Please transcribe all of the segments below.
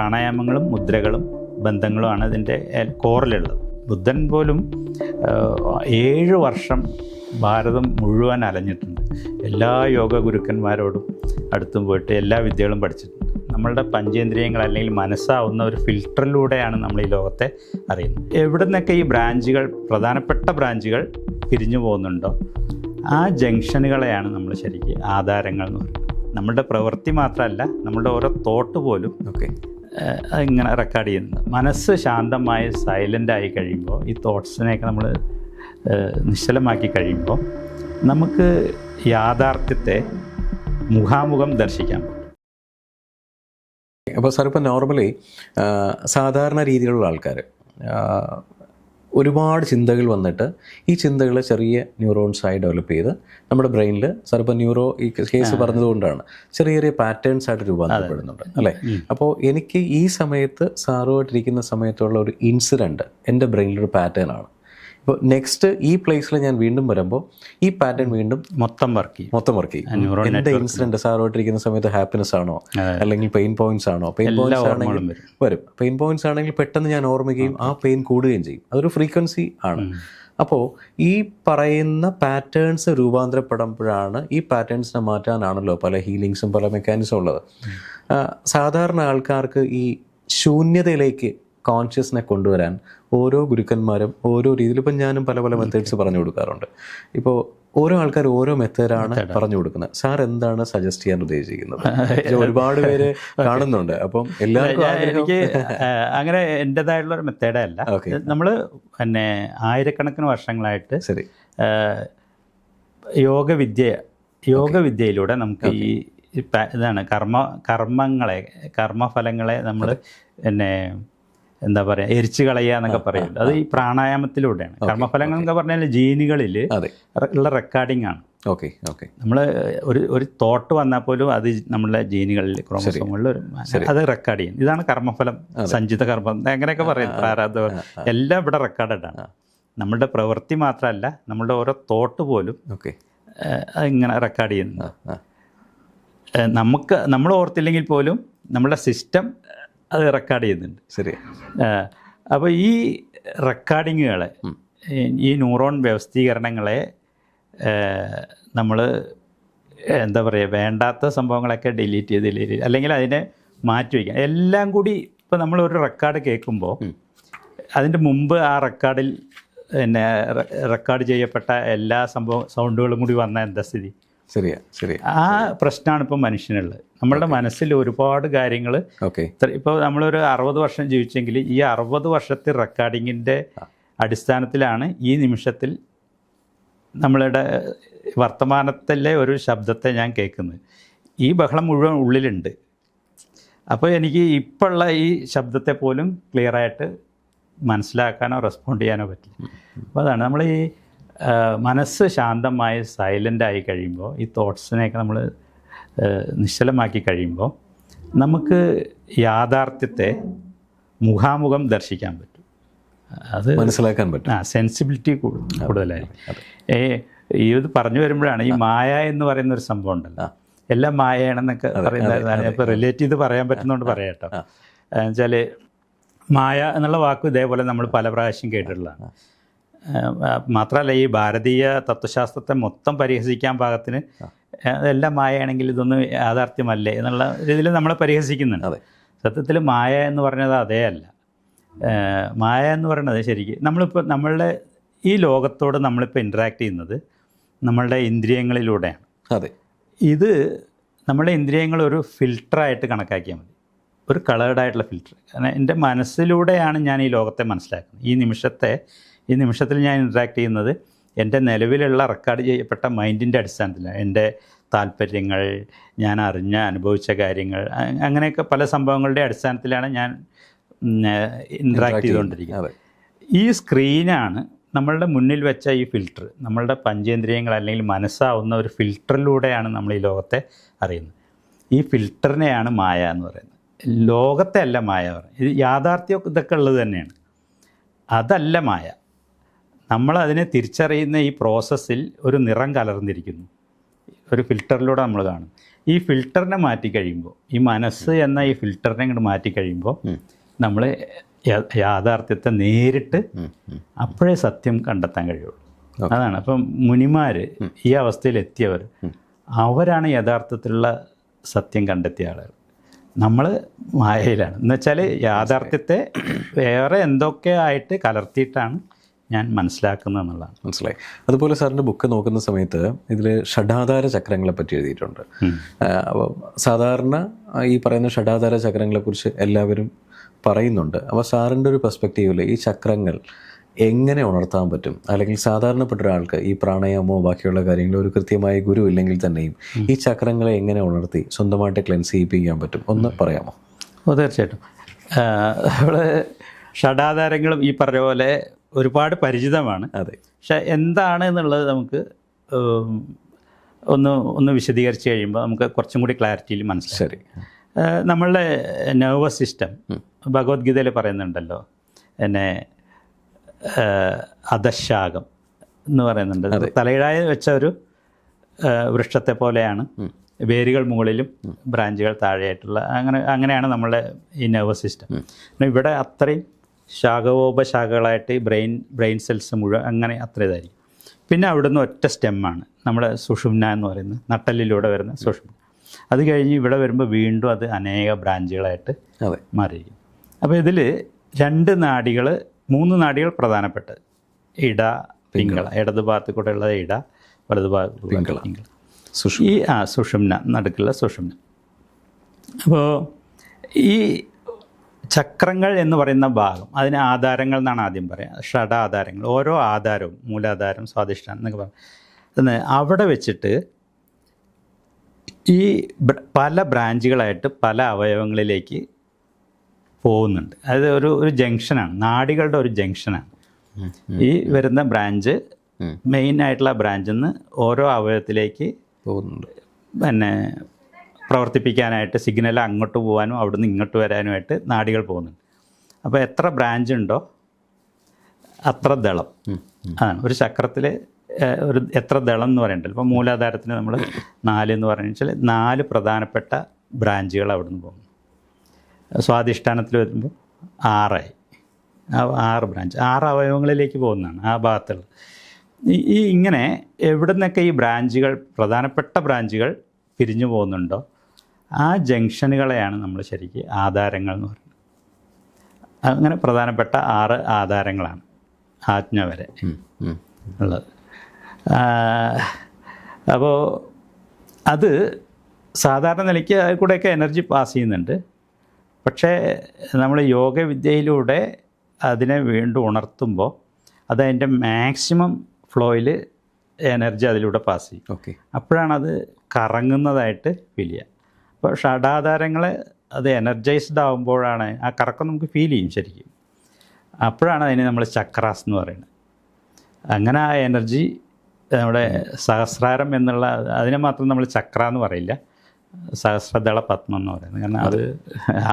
പ്രാണായാമങ്ങളും മുദ്രകളും ബന്ധങ്ങളുമാണ് ഇതിന്റെ കോറിലുള്ളത്. ബുദ്ധൻ പോലും ഏഴ് വർഷം ഭാരതം മുഴുവൻ അലഞ്ഞിട്ടുണ്ട്. എല്ലാ യോഗ ഗുരുക്കന്മാരോടും അടുത്തും പോയിട്ട് എല്ലാ വിദ്യകളും പഠിച്ചിട്ടുണ്ട്. നമ്മളുടെ പഞ്ചേന്ദ്രിയങ്ങൾ അല്ലെങ്കിൽ മനസ്സാവുന്ന ഒരു ഫിൽട്ടറിലൂടെയാണ് നമ്മൾ ഈ ലോകത്തെ അറിയുന്നത്. എവിടെ നിന്നൊക്കെ ഈ ബ്രാഞ്ചുകൾ പ്രധാനപ്പെട്ട ബ്രാഞ്ചുകൾ പിരിഞ്ഞു പോകുന്നുണ്ടോ ആ ജംഗ്ഷനുകളെയാണ് നമ്മൾ ശരിക്കും ആധാരങ്ങൾ എന്ന് പറയുന്നത്. നമ്മളുടെ പ്രവൃത്തി മാത്രമല്ല നമ്മളുടെ ഓരോ തോട്ട് പോലും ഓക്കെ. അതിങ്ങനെ റെക്കോർഡ് ചെയ്യുന്നത് മനസ്സ് ശാന്തമായി സൈലന്റ് ആയി കഴിയുമ്പോൾ ഈ തോട്ട്സിനെയൊക്കെ നമ്മൾ നിശ്ചലമാക്കി കഴിയുമ്പോൾ നമുക്ക് യാഥാർത്ഥ്യത്തെ മുഖാമുഖം ദർശിക്കാം അപ്പോൾ സാർ ഇപ്പോൾ നോർമലി സാധാരണ രീതിയിലുള്ള ആൾക്കാർ ഒരുപാട് ചിന്തകൾ വന്നിട്ട് ഈ ചിന്തകൾ ചെറിയ ന്യൂറോൺസായി ഡെവലപ്പ് ചെയ്ത് നമ്മുടെ ബ്രെയിനിൽ സാർ ഇപ്പോൾ ന്യൂറോ ഈ കേസ് പറഞ്ഞതുകൊണ്ടാണ് ചെറിയ ചെറിയ പാറ്റേൺസ് ആയിട്ട് രൂപാന്തരപ്പെടുന്നുണ്ട് അല്ലേ? അപ്പോൾ എനിക്ക് ഈ സമയത്ത് സാറുമായിട്ടിരിക്കുന്ന സമയത്തുള്ള ഒരു ഇൻസിഡന്റ് എന്റെ ബ്രെയിനിലൊരു പാറ്റേൺ ആണ്. ഇപ്പോൾ നെക്സ്റ്റ് ഈ പ്ലേസിൽ ഞാൻ വീണ്ടും വരുമ്പോൾ ഈ പാറ്റേൺ വീണ്ടും മൊത്തം വർക്ക് ചെയ്യും. മൊത്തം വർക്ക് ചെയ്യും. എന്റെ ഇൻസിഡന്റ് സാറോട്ടിരിക്കുന്ന സമയത്ത് ഹാപ്പിനെസ് ആണോ? അല്ലെങ്കിൽ പെയിൻ പോയിന്റ്സ് ആണോ? പെയിൻ പോയിന്റ്സ് ആണെങ്കിൽ വരും. വരും. പെയിൻ പോയിന്റ്സ് ആണെങ്കിൽ പെട്ടെന്ന് ഞാൻ ഓർമ്മിക്കുകയും ആ പെയിൻ കൂടുകയും ചെയ്യും. അതൊരു ഫ്രീക്വൻസി ആണ്. അപ്പോൾ ഈ പറയുന്ന പാറ്റേൺസ് രൂപാന്തരപ്പെടുമ്പോഴാണ് ഈ പാറ്റേൺസിനെ മാറ്റാനാണല്ലോ പല ഹീലിങ്സും പല മെക്കാനിസം ഉള്ളത്. സാധാരണ ആൾക്കാർക്ക് ഈ ശൂന്യതയിലേക്ക് കോൺഷ്യസിനെ കൊണ്ടുവരാൻ ഓരോ ഗുരുക്കന്മാരും ഓരോ രീതിയിൽ ഇപ്പം ഞാനും പല പല മെത്തേഡ്സ് പറഞ്ഞു കൊടുക്കാറുണ്ട്. ഇപ്പോൾ ഓരോ ആൾക്കാർ ഓരോ മെത്തേഡാണ് പറഞ്ഞു കൊടുക്കുന്നത്. സാർ എന്താണ് സജസ്റ്റ് ചെയ്യാൻ ഉദ്ദേശിക്കുന്നത്? ഒരുപാട് പേര് കാണുന്നുണ്ട്. അപ്പം എല്ലാവർക്കും എനിക്ക് അങ്ങനെ എന്റെതായിട്ടുള്ള ഒരു മെത്തേഡേ അല്ല. നമ്മൾ പിന്നെ ആയിരക്കണക്കിന് വർഷങ്ങളായിട്ട് ശരി. യോഗവിദ്യ യോഗവിദ്യയിലൂടെ നമുക്ക് ഈ ഇതാണ് കർമ്മ കർമ്മങ്ങളെ കർമ്മഫലങ്ങളെ നമ്മൾ പിന്നെ എന്താ പറയുക എരിച്ചു കളയുക എന്നൊക്കെ പറയുന്നുണ്ട് അത് ഈ പ്രാണായാമത്തിലൂടെയാണ്. കർമ്മഫലങ്ങൾ എന്നൊക്കെ പറഞ്ഞാൽ ജീനുകളിൽ ഉള്ള റെക്കോർഡിംഗ് ആണ്. Okay okay. നമ്മൾ ഒരു ഒരു തോട്ട് വന്നാൽ പോലും അത് നമ്മളെ ജീനുകളിൽ ക്രോമസോമുകളിൽ ഒരു അത് റെക്കോർഡ് ചെയ്യും. ഇതാണ് കർമ്മഫലം സഞ്ചിത കർമ്മം. അങ്ങനെയൊക്കെ പറയും പ്രാരാധ എല്ലാം ഇവിടെ റെക്കോർഡഡ് ആണ്. നമ്മളുടെ പ്രവൃത്തി മാത്രമല്ല നമ്മളുടെ ഓരോ തോട്ട് പോലും ഓക്കെ. അത് അതിങ്ങനെ റെക്കോർഡ് ചെയ്യുന്നുണ്ട് നമുക്ക് നമ്മൾ ഓർത്തില്ലെങ്കിൽ പോലും നമ്മുടെ സിസ്റ്റം അത് റെക്കോർഡ് ചെയ്യുന്നുണ്ട്. ശരി അപ്പോൾ ഈ റെക്കോർഡിങ്ങുകളെ ഈ ന്യൂറോൺ വ്യവസ്ഥീകരണങ്ങളെ നമ്മൾ എന്താ പറയുക വേണ്ടാത്ത സംഭവങ്ങളൊക്കെ ഡിലീറ്റ് ചെയ്ത് ഡിലീറ്റ് ചെയ്ത് അല്ലെങ്കിൽ അതിനെ മാറ്റി വയ്ക്കാം. എല്ലാം കൂടി ഇപ്പോൾ നമ്മൾ ഒരു റെക്കോർഡ് കേൾക്കുമ്പോൾ അതിന്റെ മുമ്പ് ആ റെക്കോർഡിൽ പിന്നെ റെക്കോർഡ് ചെയ്യപ്പെട്ട എല്ലാ സംഭവ സൗണ്ടുകളും കൂടി വന്ന എന്താ സ്ഥിതി? ശരിയാ ശരി ആ പ്രശ്നമാണ് ഇപ്പം മനുഷ്യനുള്ളത്. നമ്മളുടെ മനസ്സിൽ ഒരുപാട് കാര്യങ്ങൾ ഓക്കെ. ഇപ്പോൾ നമ്മളൊരു അറുപത് വർഷം ജീവിച്ചെങ്കിൽ ഈ അറുപത് വർഷത്തെ റെക്കോർഡിങ്ങിന്റെ അടിസ്ഥാനത്തിലാണ് ഈ നിമിഷത്തിൽ നമ്മളുടെ വർത്തമാനത്തിലെ ഒരു ശബ്ദത്തെ ഞാൻ കേൾക്കുന്നത്. ഈ ബഹളം മുഴുവൻ ഉള്ളിലുണ്ട്. അപ്പോൾ എനിക്ക് ഇപ്പോഴുള്ള ഈ ശബ്ദത്തെ പോലും ക്ലിയറായിട്ട് മനസ്സിലാക്കാനോ റെസ്പോണ്ട് ചെയ്യാനോ പറ്റില്ല. അപ്പോൾ അതാണ് നമ്മൾ ഈ മനസ്സ് ശാന്തമായി സൈലന്റ് ആയി കഴിയുമ്പോൾ ഈ തോട്ട്സിനെയൊക്കെ നമ്മൾ നിശ്ചലമാക്കി കഴിയുമ്പോൾ നമുക്ക് യാഥാർത്ഥ്യത്തെ മുഖാമുഖം ദർശിക്കാൻ പറ്റും. അത് മനസ്സിലാക്കാൻ പറ്റും. ആ സെൻസിബിലിറ്റി കൂടുതലായിരിക്കും. ഏ ഈ ഇത് പറഞ്ഞു വരുമ്പോഴാണ് ഈ മായ എന്ന് പറയുന്ന ഒരു സംഭവം ഉണ്ടല്ലോ. എല്ലാം മായയാണെന്നൊക്കെ പറയുന്നതാണ് ഇപ്പോൾ റിലേറ്റ് ചെയ്ത് പറയാൻ പറ്റുന്നതുകൊണ്ട് പറയാട്ടോ. കേട്ടോ എന്നുവെച്ചാൽ മായ എന്നുള്ള വാക്ക് ഇതേപോലെ നമ്മൾ പല പ്രാവശ്യം കേട്ടിട്ടുള്ളതാണ്. മാത്രമല്ല ഈ ഭാരതീയ തത്വശാസ്ത്രത്തെ മൊത്തം പരിഹസിക്കാൻ പാകത്തിന് അതെല്ലാം മായയാണെങ്കിൽ ഇതൊന്നും യാഥാർത്ഥ്യമല്ലേ എന്നുള്ള രീതിയിൽ നമ്മൾ പരിഹസിക്കുന്നുണ്ട്. അതെ. സത്യത്തിൽ മായ എന്ന് പറഞ്ഞത് അതേ അല്ല. മായ എന്ന് പറയുന്നത് ശരിക്കും നമ്മളിപ്പോൾ നമ്മളുടെ ഈ ലോകത്തോട് നമ്മളിപ്പോൾ ഇൻട്രാക്ട് ചെയ്യുന്നത് നമ്മളുടെ ഇന്ദ്രിയങ്ങളിലൂടെയാണ്. അതെ. ഇത് നമ്മുടെ ഇന്ദ്രിയങ്ങൾ ഒരു ഫിൽട്ടറായിട്ട് കണക്കാക്കിയാൽ മതി. ഒരു കളേർഡായിട്ടുള്ള ഫിൽട്ടർ കാരണം എന്റെ മനസ്സിലൂടെയാണ് ഞാൻ ഈ ലോകത്തെ മനസ്സിലാക്കുന്നത്. ഈ നിമിഷത്തെ ഈ നിമിഷത്തിൽ ഞാൻ ഇൻട്രാക്ട് ചെയ്യുന്നത് എന്റെ നിലവിലുള്ള റെക്കോർഡ് ചെയ്യപ്പെട്ട മൈൻഡിന്റെ അടിസ്ഥാനത്തിലാണ്. എന്റെ താല്പര്യങ്ങൾ ഞാൻ അറിഞ്ഞ അനുഭവിച്ച കാര്യങ്ങൾ അങ്ങനെയൊക്കെ പല സംഭവങ്ങളുടെ അടിസ്ഥാനത്തിലാണ് ഞാൻ ഇൻട്രാക്ട് ചെയ്തുകൊണ്ടിരിക്കുന്നത്. ഈ സ്ക്രീനാണ് നമ്മളുടെ മുന്നിൽ വെച്ച ഈ ഫിൽറ്റർ നമ്മളുടെ പഞ്ചേന്ദ്രിയങ്ങൾ അല്ലെങ്കിൽ മനസ്സാവുന്ന ഒരു ഫിൽറ്ററിലൂടെയാണ് നമ്മൾ ഈ ലോകത്തെ അറിയുന്നത്. ഈ ഫിൽറ്ററിനെയാണ് മായ എന്ന് പറയുന്നത്. ലോകത്തെ അല്ല മായ പറയുന്നത്. ഇത് യാഥാർത്ഥ്യം ഇതൊക്കെ ഉള്ളത് തന്നെയാണ്. അതല്ല മായ. നമ്മളതിനെ തിരിച്ചറിയുന്ന ഈ പ്രോസസ്സിൽ ഒരു നിറം കലർന്നിരിക്കുന്നു. ഒരു ഫിൽറ്ററിലൂടെ നമ്മൾ കാണും. ഈ ഫിൽറ്ററിനെ മാറ്റി കഴിയുമ്പോൾ ഈ മനസ്സ് എന്ന ഈ ഫിൽറ്ററിനെ ഇങ്ങോട്ട് മാറ്റി കഴിയുമ്പോൾ നമ്മൾ യാഥാർത്ഥ്യത്തെ നേരിട്ട് അപ്പോഴേ സത്യം കണ്ടെത്താൻ കഴിയുള്ളൂ. അതാണ്. അപ്പം മുനിമാർ ഈ അവസ്ഥയിൽ എത്തിയവർ അവരാണ് യഥാർത്ഥത്തിലുള്ള സത്യം കണ്ടെത്തിയ ആളുകൾ. നമ്മൾ മായയിലാണ്. എന്നുവെച്ചാൽ യാഥാർത്ഥ്യത്തെ വേറെ എന്തൊക്കെ ആയിട്ട് കലർത്തിയിട്ടാണ് ഞാൻ മനസ്സിലാക്കുന്നത് എന്നുള്ളതാണ്. മനസ്സിലായി. അതുപോലെ സാറിന്റെ ബുക്ക് നോക്കുന്ന സമയത്ത് ഇതിൽ ഷഡാധാര ചക്രങ്ങളെ പറ്റി എഴുതിയിട്ടുണ്ട്. അപ്പോൾ സാധാരണ ഈ പറയുന്ന ഷഡാധാര ചക്രങ്ങളെക്കുറിച്ച് എല്ലാവരും പറയുന്നുണ്ട്. അപ്പോൾ സാറിന്റെ ഒരു പെർസ്പെക്റ്റീവിൽ ഈ ചക്രങ്ങൾ എങ്ങനെ ഉണർത്താൻ പറ്റും? അല്ലെങ്കിൽ സാധാരണപ്പെട്ട ഒരാൾക്ക് ഈ പ്രാണായാമോ ബാക്കിയുള്ള കാര്യങ്ങളോ ഒരു കൃത്യമായ ഗുരു ഇല്ലെങ്കിൽ തന്നെയും ഈ ചക്രങ്ങളെ എങ്ങനെ ഉണർത്തി സ്വന്തമായിട്ട് ക്ലെൻസ് ചെയ്യിപ്പിക്കാൻ പറ്റും? ഒന്ന് പറയാമോ? ഓ തീർച്ചയായിട്ടും. നമ്മൾ ഷഡാധാരങ്ങളും ഈ പറഞ്ഞ പോലെ ഒരുപാട് പരിചിതമാണ്. അതെ. പക്ഷെ എന്താണ് എന്നുള്ളത് നമുക്ക് ഒന്ന് ഒന്ന് വിശദീകരിച്ച് കഴിയുമ്പോൾ നമുക്ക് കുറച്ചും കൂടി ക്ലാരിറ്റിയിൽ മനസ്സിലായി നമ്മളുടെ നെർവസ് സിസ്റ്റം ഭഗവത്ഗീതയിൽ പറയുന്നുണ്ടല്ലോ. എന്നെ അധശാകം എന്ന് പറയുന്നുണ്ട്. തലയിടായ വെച്ച ഒരു വൃക്ഷത്തെ പോലെയാണ്. വേരുകൾ മുകളിലും ബ്രാഞ്ചുകൾ താഴെയായിട്ടുള്ള അങ്ങനെ അങ്ങനെയാണ് നമ്മളുടെ ഈ നെർവസ് സിസ്റ്റം. ഇവിടെ അത്രയും ശാഖോപശാഖകളായിട്ട് ബ്രെയിൻ ബ്രെയിൻ സെൽസ് മുഴുവൻ അങ്ങനെ അത്ര ഇതായിരിക്കും പിന്നെ അവിടുന്ന് ഒറ്റ സ്റ്റെമ്മാണ് നമ്മുടെ സുഷുമ്ന എന്ന് പറയുന്നത് നട്ടലിലൂടെ വരുന്ന സുഷുമ്ന. അത് കഴിഞ്ഞ് ഇവിടെ വരുമ്പോൾ വീണ്ടും അത് അനേക ബ്രാഞ്ചുകളായിട്ട് മാറിയിരിക്കും. അപ്പോൾ ഇതിൽ രണ്ട് നാടികൾ മൂന്ന് നാടികൾ പ്രധാനപ്പെട്ടത്. ഇട പിങ്കള. ഇടത് ഭാഗത്ത് കൂടെ ഉള്ളത് ഇട വലത് ഭാഗത്ത് പിങ്കള. ഈ ആ സുഷുമ്ന. നടുക്കുള്ള സുഷുമ്ന. അപ്പോൾ ഈ ചക്രങ്ങൾ എന്ന് പറയുന്ന ഭാഗം അതിന് ആധാരങ്ങൾ എന്നാണ് ആദ്യം പറയുക. ഷഡ ആധാരങ്ങൾ ഓരോ ആധാരവും മൂലാധാരം സ്വാധിഷ്ഠാനം എന്നൊക്കെ പറയും. അവിടെ വെച്ചിട്ട് ഈ പല ബ്രാഞ്ചുകളായിട്ട് പല അവയവങ്ങളിലേക്ക് പോകുന്നുണ്ട്. അതായത് ഒരു ഒരു ജംഗ്ഷനാണ് നാടികളുടെ ഒരു ജംഗ്ഷനാണ്. ഈ വരുന്ന ബ്രാഞ്ച് മെയിൻ ആയിട്ടുള്ള ബ്രാഞ്ചിൽ നിന്ന് ഓരോ അവയവത്തിലേക്ക് പോകുന്നുണ്ട്. പിന്നെ പ്രവർത്തിപ്പിക്കാനായിട്ട് സിഗ്നൽ അങ്ങോട്ട് പോകാനും അവിടുന്ന് ഇങ്ങോട്ട് വരാനുമായിട്ട് നാടികൾ പോകുന്നുണ്ട്. അപ്പോൾ എത്ര ബ്രാഞ്ച് ഉണ്ടോ അത്ര ദളം. ആ ഒരു ചക്രത്തിൽ ഒരു എത്ര ദളം എന്ന് പറയുന്നുണ്ട് ഇപ്പോൾ മൂലാധാരത്തിന് നമ്മൾ നാല് എന്ന് പറഞ്ഞു വെച്ചാൽ നാല് പ്രധാനപ്പെട്ട ബ്രാഞ്ചുകൾ അവിടുന്ന് പോകുന്നു. സ്വാധിഷ്ഠാനത്തിൽ വരുമ്പോൾ ആറായി. ആ ആറ് ബ്രാഞ്ച് ആറ് അവയവങ്ങളിലേക്ക് പോകുന്നതാണ് ആ ഭാഗത്തുള്ള. ഈ ഈ ഇങ്ങനെ എവിടെ നിന്നൊക്കെ ഈ ബ്രാഞ്ചുകൾ പ്രധാനപ്പെട്ട ബ്രാഞ്ചുകൾ പിരിഞ്ഞു പോകുന്നുണ്ടോ? ആ ജംഗ്ഷനുകളെയാണ് നമ്മൾ ശരിക്കും ആധാരങ്ങൾ എന്ന് പറയുന്നത്. അങ്ങനെ പ്രധാനപ്പെട്ട ആറ് ആധാരങ്ങളാണ് ആജ്ഞ വരെ. ഉള്ളത്. അപ്പോൾ അത് സാധാരണ നിലയ്ക്ക് അതിൽ കൂടെയൊക്കെ എനർജി പാസ് ചെയ്യുന്നുണ്ട്. പക്ഷേ നമ്മൾ യോഗവിദ്യയിലൂടെ അതിനെ വീണ്ടും ഉണർത്തുമ്പോൾ അത് അതിന്റെ മാക്സിമം ഫ്ലോയിൽ എനർജി അതിലൂടെ പാസ് ചെയ്യും. ഓക്കെ. അപ്പോഴാണ് അത് കറങ്ങുന്നതായിട്ട് ഫീൽ ചെയ്യുക. അപ്പോൾ ഷഡാധാരങ്ങൾ അത് എനർജൈസ്ഡ് ആകുമ്പോഴാണ് ആ കറക്കം നമുക്ക് ഫീൽ ചെയ്യും ശരിക്കും. അപ്പോഴാണ് അതിന് നമ്മൾ ചക്രാസ് എന്ന് പറയുന്നത്. അങ്ങനെ ആ എനർജി നമ്മുടെ സഹസ്രാരം എന്നുള്ള അതിനെ മാത്രം നമ്മൾ ചക്ര എന്ന് പറയില്ല. സഹസ്രദള പത്മം എന്ന് പറയുന്നത്. കാരണം അത്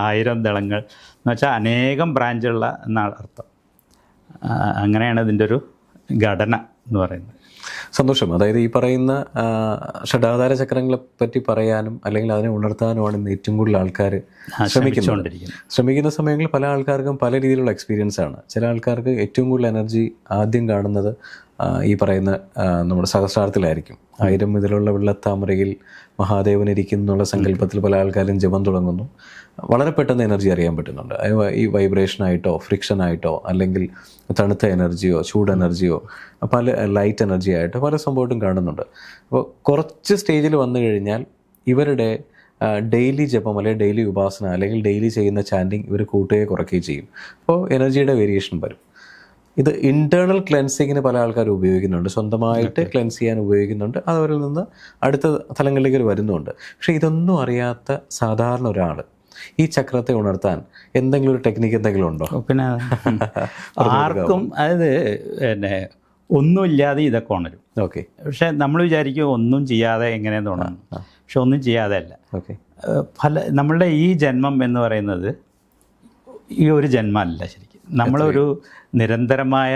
ആയിരം ദളങ്ങൾ എന്ന് വെച്ചാൽ അനേകം ബ്രാഞ്ചുള്ള എന്നാണ് അർത്ഥം. അങ്ങനെയാണ് ഇതിന്റെ ഒരു ഘടന എന്ന് പറയുന്നത്. സന്തോഷം. അതായത് ഈ പറയുന്ന ഷഡാധാര ചക്രങ്ങളെ പറ്റി പറയാനും അല്ലെങ്കിൽ അതിനെ ഉണർത്താനുമാണ് ഇന്ന് ഏറ്റവും കൂടുതൽ ആൾക്കാർ ശ്രമിക്കുന്നത്. ശ്രമിക്കുന്ന സമയങ്ങളിൽ പല ആൾക്കാർക്കും പല രീതിയിലുള്ള എക്സ്പീരിയൻസ് ആണ്. ചില ആൾക്കാർക്ക് ഏറ്റവും കൂടുതൽ എനർജി ആദ്യം കാണുന്നത് ഈ പറയുന്ന നമ്മുടെ സഹസ്രാർത്ഥത്തിലായിരിക്കും ആയിരം ഇതിലുള്ള വെള്ളത്താമരയിൽ മഹാദേവൻ ഇരിക്കുന്നുള്ള സങ്കല്പത്തിൽ പല ആൾക്കാരും ജപം തുടങ്ങുന്നു. വളരെ പെട്ടെന്ന് എനർജി അറിയാൻ പറ്റുന്നുണ്ട്. ഈ വൈബ്രേഷനായിട്ടോ ഫ്രിക്ഷനായിട്ടോ ഫ്രിക്ഷൻ ആയിട്ടോ അല്ലെങ്കിൽ തണുത്ത എനർജിയോ ചൂട് എനർജിയോ പല ലൈറ്റ് എനർജി ആയിട്ടോ പല സംഭവത്തും കാണുന്നുണ്ട്. അപ്പോൾ കുറച്ച് സ്റ്റേജിൽ വന്നു കഴിഞ്ഞാൽ ഇവരുടെ ഡെയിലി ജപം അല്ലെങ്കിൽ ഡെയിലി ഉപാസന അല്ലെങ്കിൽ ഡെയിലി ചെയ്യുന്ന ചാൻഡിങ് ഇവർ കൂട്ടുകയോ കുറയ്ക്കുകയും ചെയ്യും. അപ്പോൾ എനർജിയുടെ വേരിയേഷൻ വരും. ഇത് ഇന്റേണൽ ക്ലെൻസിങ്ങിന് പല ആൾക്കാരും ഉപയോഗിക്കുന്നുണ്ട്. സ്വന്തമായിട്ട് ക്ലെൻസ് ചെയ്യാൻ ഉപയോഗിക്കുന്നുണ്ട്. അതവരിൽ നിന്ന് അടുത്ത തലങ്ങളിലേക്ക് വരുന്നുണ്ട്. പക്ഷേ ഇതൊന്നും അറിയാത്ത സാധാരണ ഒരാൾ ഈ ചക്രത്തെ ഉണർത്താൻ എന്തെങ്കിലും ഒരു ടെക്നിക്ക് എന്തെങ്കിലും ഉണ്ടോ? പിന്നെ ആർക്കും അതായത് പിന്നെ ഒന്നുമില്ലാതെ ഇതൊക്കെ ഉണരും. ഓക്കെ പക്ഷേ നമ്മൾ വിചാരിക്കും ഒന്നും ചെയ്യാതെ എങ്ങനെയെന്ന് ഉണരും പക്ഷെ ഒന്നും ചെയ്യാതെ അല്ല. ഓക്കെ ഫല നമ്മളുടെ ഈ ജന്മം എന്ന് പറയുന്നത് ഈ ഒരു ജന്മമല്ല ശരിക്കും. നമ്മളൊരു നിരന്തരമായ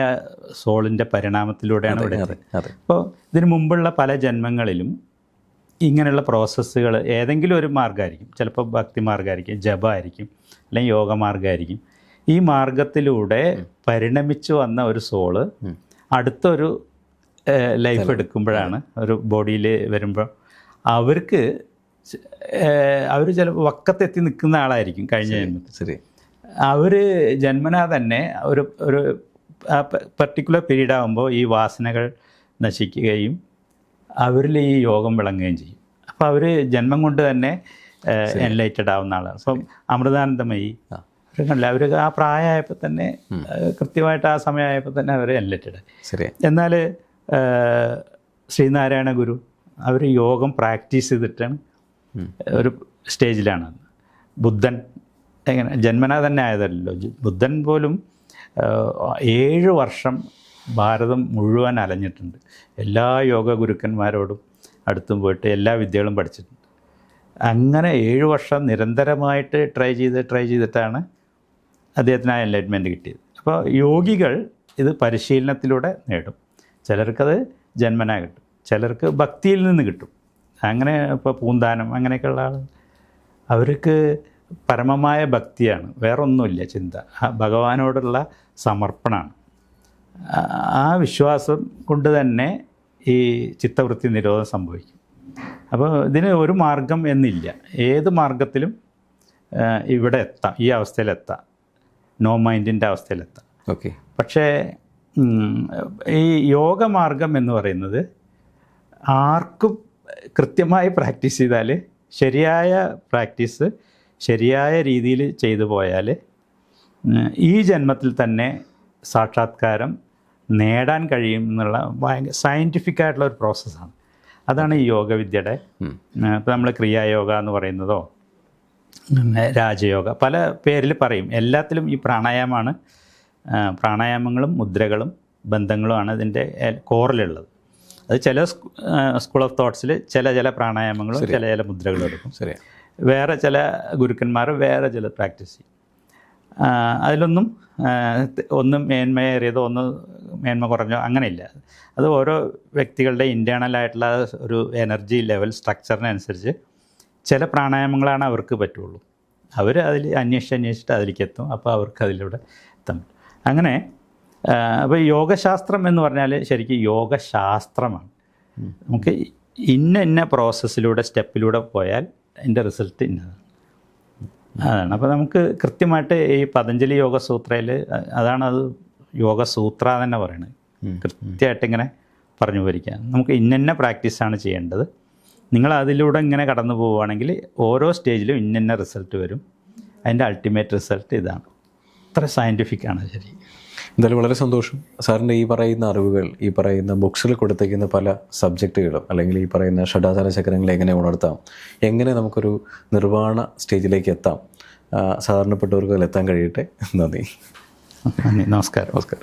സോളിന്റെ പരിണാമത്തിലൂടെയാണ് ഇവിടെ അപ്പോൾ ഇതിനു മുമ്പുള്ള പല ജന്മങ്ങളിലും ഇങ്ങനെയുള്ള പ്രോസസ്സുകൾ ഏതെങ്കിലും ഒരു മാർഗമായിരിക്കും. ചിലപ്പോൾ ഭക്തി മാർഗമായിരിക്കും ജപമായിരിക്കും അല്ലെങ്കിൽ യോഗ മാർഗമായിരിക്കും. ഈ മാർഗത്തിലൂടെ പരിണമിച്ചു വന്ന ഒരു സോൾ അടുത്തൊരു ലൈഫ് എടുക്കുമ്പോഴാണ് ഒരു ബോഡിയിൽ വരുമ്പോൾ അവർക്ക് അവർ ചില വക്കത്തെത്തി നിൽക്കുന്ന ആളായിരിക്കും കഴിഞ്ഞ ജന്മത്തിൽ. ശരി. അവർ ജന്മനാ തന്നെ ഒരു ഒരു പെർട്ടിക്കുലർ പീരീഡ് ആകുമ്പോൾ ഈ വാസനകൾ നശിക്കുകയും അവരിൽ ഈ യോഗം വിളങ്ങുകയും ചെയ്യും. അപ്പോൾ അവർ ജന്മം കൊണ്ട് തന്നെ എൻലൈറ്റഡ് ആവുന്ന ആളാണ്. അപ്പം അമൃതാനന്ദമയി കണ്ടില്ല? അവർ ആ പ്രായമായപ്പോൾ തന്നെ കൃത്യമായിട്ട് ആ സമയമായപ്പോൾ തന്നെ അവർ എൻലൈറ്റഡ് ശരി. എന്നാൽ ശ്രീനാരായണ ഗുരു അവർ യോഗം പ്രാക്ടീസ് ചെയ്തിട്ടാണ് ഒരു സ്റ്റേജിലാണ്. ബുദ്ധൻ എങ്ങനെ ജന്മനാ തന്നെ ആയതല്ലോ. ബുദ്ധൻ പോലും ഏഴ് വർഷം ഭാരതം മുഴുവൻ അലഞ്ഞിട്ടുണ്ട്. എല്ലാ യോഗ ഗുരുക്കന്മാരോടും അടുത്തും പോയിട്ട് എല്ലാ വിദ്യകളും പഠിച്ചിട്ടുണ്ട്. അങ്ങനെ ഏഴ് വർഷം നിരന്തരമായിട്ട് ട്രൈ ചെയ്ത് ട്രൈ ചെയ്തിട്ടാണ് അദ്ദേഹത്തിന് ആ എൻലൈറ്റ്മെന്റ് കിട്ടിയത്. അപ്പോൾ യോഗികൾ ഇത് പരിശീലനത്തിലൂടെ നേടും. ചിലർക്കത് ജന്മനാ കിട്ടും. ചിലർക്ക് ഭക്തിയിൽ നിന്ന് കിട്ടും. അങ്ങനെ ഇപ്പോൾ പൂന്താനം അങ്ങനെയൊക്കെയുള്ള ആൾ അവർക്ക് പരമമായ ഭക്തിയാണ്. വേറൊന്നുമില്ല ചിന്ത. ആ ഭഗവാനോടുള്ള സമർപ്പണമാണ്. ആ- വിശ്വാസം കൊണ്ട് തന്നെ ഈ ചിത്തവൃത്തി നിരോധം സംഭവിക്കും. അപ്പോൾ ഇതിന് ഒരു മാർഗം എന്നില്ല. ഏത് മാർഗത്തിലും ഇവിടെ എത്താം. ഈ അവസ്ഥയിലെത്താം നോ മൈൻഡിന്റെ അവസ്ഥയിലെത്താം ഓക്കെ. പക്ഷേ ഈ യോഗമാർഗം എന്ന് പറയുന്നത് ആർക്കും കൃത്യമായി പ്രാക്ടീസ് ചെയ്താൽ ശരിയായ പ്രാക്ടീസ് ശരിയായ രീതിയിൽ ചെയ്തു പോയാൽ ഈ ജന്മത്തിൽ തന്നെ സാക്ഷാത്കാരം നേടാൻ കഴിയും എന്നുള്ള ഭയങ്കര സയന്റിഫിക് ആയിട്ടുള്ള ഒരു പ്രോസസ്സാണ് അതാണ് ഈ യോഗവിദ്യയുടെ ഇപ്പോൾ നമ്മൾ ക്രിയായോഗ എന്ന് പറയുന്നതോ പിന്നെ രാജയോഗ പല പേരിൽ പറയും. എല്ലാത്തിലും ഈ പ്രാണായാമമാണ് പ്രാണായാമങ്ങളും മുദ്രകളും ബന്ധങ്ങളുമാണ് ഇതിന്റെ കോറിലുള്ളത്. അത് ചില സ്കൂൾ ഓഫ് തോട്ട്സിൽ ചില ചില പ്രാണായാമങ്ങളും ചില ചില മുദ്രകളും എടുക്കും. വേറെ ചില ഗുരുക്കന്മാർ വേറെ ചില പ്രാക്ടീസ് ചെയ്യും. അതിലൊന്നും ഒന്നും മേന്മയേറിയതോ ഒന്ന് മേന്മ കുറഞ്ഞോ അങ്ങനെയില്ല. അത് ഓരോ വ്യക്തികളുടെ ഇന്റേണലായിട്ടുള്ള ഒരു എനർജി ലെവൽ സ്ട്രക്ചറിനനുസരിച്ച് ചില പ്രാണായാമങ്ങളാണ് അവർക്ക് പറ്റുള്ളൂ. അവർ അതിൽ അന്വേഷിച്ച് അന്വേഷിച്ചിട്ട് അതിലേക്ക് എത്തും അപ്പോൾ അവർക്ക് അതിലൂടെ എത്താൻ അങ്ങനെ അപ്പോൾ യോഗശാസ്ത്രം എന്ന് പറഞ്ഞാൽ ശരിക്കും യോഗശാസ്ത്രമാണ്. നമുക്ക് ഇന്ന ഇന്ന പ്രോസസ്സിലൂടെ സ്റ്റെപ്പിലൂടെ പോയാൽ അതിന്റെ റിസൾട്ട് ഇന്നതാണ് അതാണ്. അപ്പോൾ നമുക്ക് കൃത്യമായിട്ട് ഈ പതഞ്ജലി യോഗ സൂത്രയിൽ അതാണ് അത് യോഗസൂത്ര തന്നെ പറയുന്നത് കൃത്യമായിട്ട് ഇങ്ങനെ പറഞ്ഞു പോയിരിക്കുക നമുക്ക് ഇന്നന്ന പ്രാക്ടീസാണ് ചെയ്യേണ്ടത്. നിങ്ങൾ അതിലൂടെ ഇങ്ങനെ കടന്നു പോവുകയാണെങ്കിൽ ഓരോ സ്റ്റേജിലും ഇന്നന്ന റിസൾട്ട് വരും. അതിന്റെ അൾട്ടിമേറ്റ് റിസൾട്ട് ഇതാണ്. അത്ര സയന്റിഫിക് ആണ് ശരി. എന്തായാലും വളരെ സന്തോഷം. സാറിന്റെ ഈ പറയുന്ന അറിവുകൾ ഈ പറയുന്ന ബുക്സിൽ കൊടുത്തേക്കുന്ന പല സബ്ജക്റ്റുകളും അല്ലെങ്കിൽ ഈ പറയുന്ന ഷഡാചാര ചക്രങ്ങളെ എങ്ങനെ ഉണർത്താം എങ്ങനെ നമുക്കൊരു നിർവാണ സ്റ്റേജിലേക്ക് എത്താം സാധാരണപ്പെട്ടവർക്ക് എത്താൻ കഴിയട്ടെ. നന്ദി. നന്ദി. നമസ്കാരം. നമസ്കാരം.